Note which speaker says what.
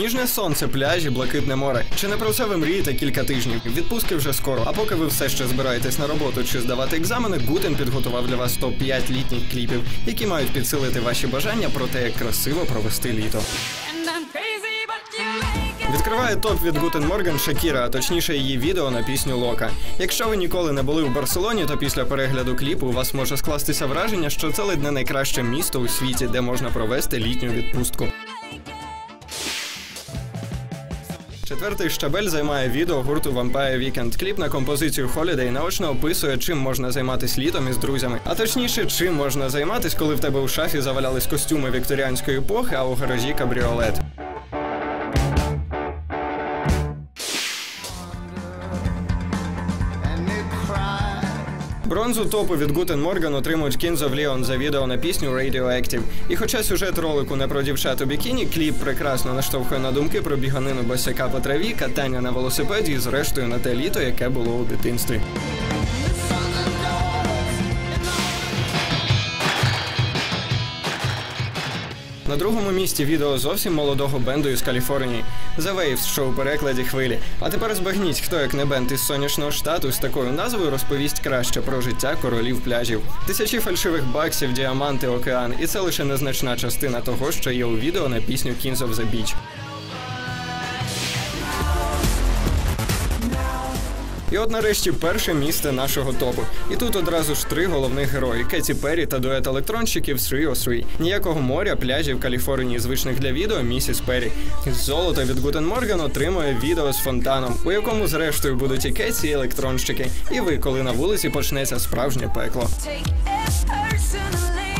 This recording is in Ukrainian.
Speaker 1: Ніжне сонце, пляжі, блакитне море. Чи не про це ви мрієте кілька тижнів? Відпустки вже скоро. А поки ви все ще збираєтесь на роботу чи здавати екзамени, Гутен підготував для вас топ-5 літніх кліпів, які мають підсилити ваші бажання про те, як красиво провести літо. Відкриває топ від Гутен Морган Шакіра, а точніше її відео на пісню Лока. Якщо ви ніколи не були в Барселоні, то після перегляду кліпу у вас може скластися враження, що це ледь не найкраще місто у світі, де можна провести літню відпустку. Четвертий щабель займає відео гурту Vampire Weekend. Кліп на композицію Holiday наочно описує, чим можна займатися літом із друзями. А точніше, чим можна займатися, коли в тебе у шафі завалялись костюми вікторіанської епохи, а у гаражі кабріолет. Бронзу топу від Гутен Морган отримують Kings of Leon за відео на пісню Radioactive. І хоча сюжет ролику не про дівчат у бікіні, кліп прекрасно наштовхує на думки про біганину босяка по траві, катання на велосипеді і зрештою на те літо, яке було у дитинстві. На другому місці відео зовсім молодого бенду із Каліфорнії The Waves, що у перекладі хвилі. А тепер збагніть, хто як не бенд із сонячного штату з такою назвою розповість краще про життя королів пляжів. Тисячі фальшивих баксів, діаманти, океан, і це лише незначна частина того, що є у відео на пісню Kings of the Beach. І от нарешті перше місце нашого топу. І тут одразу ж три головних герої: Кеті Перрі та дует електронщиків 303. Ніякого моря, пляжів Каліфорнії, звичних для відео місіс Перрі. Золото від Гутен Морган отримує відео з фонтаном, у якому зрештою будуть і Кеті, і електронщики. І ви, коли на вулиці почнеться справжнє пекло.
Speaker 2: Take it personally.